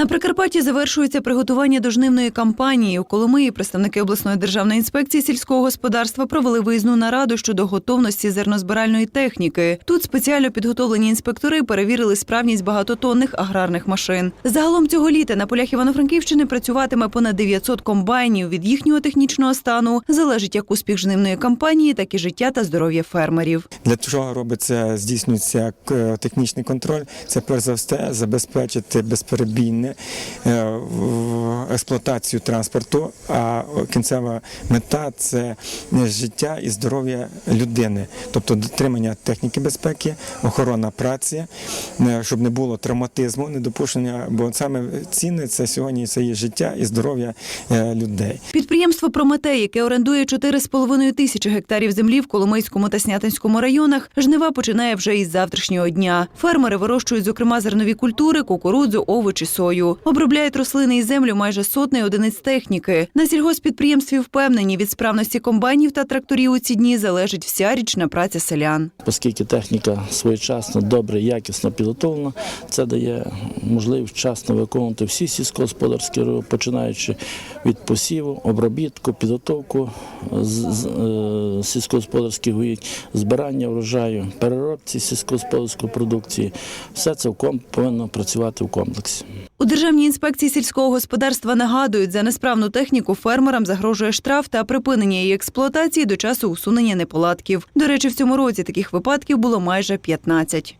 На Прикарпатті завершується приготування до жнивної кампанії. У Коломиї представники обласної державної інспекції сільського господарства провели виїзну нараду щодо готовності зернозбиральної техніки. Тут спеціально підготовлені інспектори перевірили справність багатотонних аграрних машин. Загалом цього літа на полях Івано-Франківщини працюватиме понад 900 комбайнів. Від їхнього технічного стану залежить як успіх жнивної кампанії, так і життя та здоров'я фермерів. Для чого робиться, здійснюється е, технічний контроль? Це перш за все забезпечити безперебійне експлуатацію транспорту. А кінцева мета це життя і здоров'я людини, тобто дотримання техніки безпеки, охорона праці, е, щоб не було травматизму, недопущення. Бо саме цінне це сьогодні це є життя і здоров'я е, людей. Підприємство Прометей, яке орендує 4,5 тисячі гектарів землі в Коломийському та Снятинському районах, жнива починає вже із завтрашнього дня. Фермери вирощують, зокрема, зернові культури, кукурудзу, овочі, сою. Обробляють рослини і землю майже сотни одиниць техніки. На сільгоспідприємстві впевнені, від справності комбайнів та тракторів у ці дні залежить вся річна праця селян. Оскільки техніка своєчасно, добре, якісно підготовлена, це дає можливість вчасно виконувати всі сільськогосподарські роботи, починаючи від посіву, обробітку, підготовку е, сільськогосподарських угідь, збирання врожаю, переробці сільськогосподарської продукції. Все це повинно працювати в комплексі. У Державній інспекції сільського господарства нагадують, за несправну техніку фермерам загрожує штраф та припинення її експлуатації до часу усунення неполадків. До речі, в цьому році таких випадків було майже 15.